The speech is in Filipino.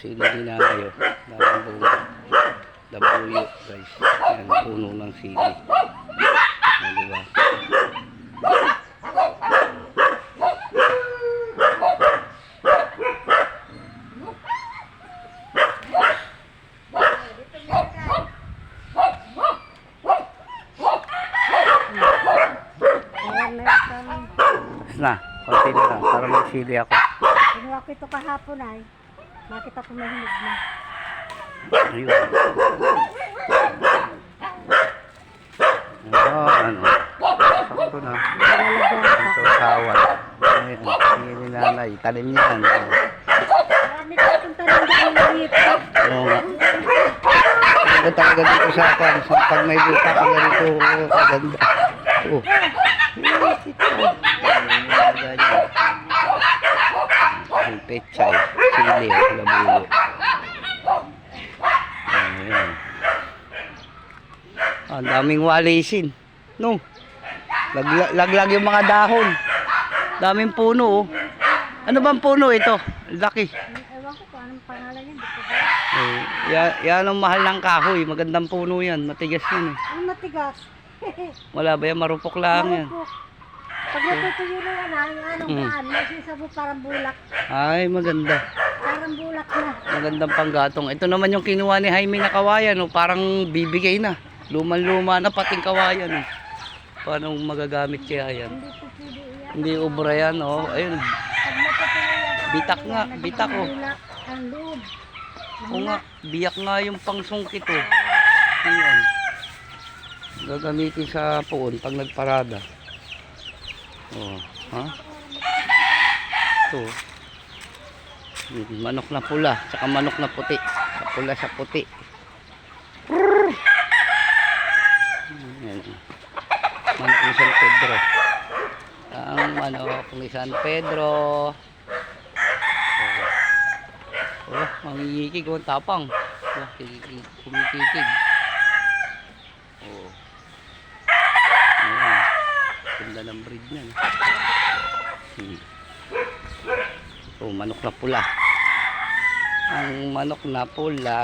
Sili ni nanay oh. Daming bunga. Dabuyo guys. Yan, puno ng sili. Yan, diba? Na. Konti na lang. Para magsili ako. Kinuha ko ito kahapon ay. Nakita ko mahilig na. Ayun. Oh, ano. Sakto na. Ang ka. sausawan. Ayun. Sige ni nanay. Tanim niyan. Marami ka itong tanong dyan dito. Oo nga. Maganda talaga dito sa akin. Sa pag may buta ka ganito, oh, kaganda. Oh. Ang pechay, sili, labuyo. Ayan. Ah, Ang daming walisin. No. Laglag, laglag yung mga dahon. Daming puno, oh. Ano bang puno ito? Laki. Ewan ko kung anong pangalan yan. Eh, yan, yan ang mahal ng kahoy. Magandang puno yan. Matigas yan eh. Ang matigas. Wala ba yan? Marupok lang yan. Marupok. Pag natutuyo na yan, ah, anong Mm. daan, may sisabo parang bulak. Ay, maganda. Parang bulak na. Magandang panggatong. Ito naman yung kinuha ni Jaime na kawayan. Oh. Parang bibigay na. Luman-luma na pating kawayan. Oh. Paano magagamit kaya yan? Hindi ubra yan. Oh. Ayun. Bitak nga, bitak, oh. Oo nga. Biyak nga yung pangsungkit. Oh. Ayan. Gagamitin sa puon pag nagparada. Oh. Ha? Ito. Manok na pula, saka manok na puti. Sa pula sa puti. Ayan. Manok ni San Pedro. Ang manok ni San Pedro. Oh, oh mangingikig oh, tapang. Oh, kumikikig. Oh. Ayan. Ganda ng breed niya. no? Hmm. Oh, manok na pula. Ang manok na pula.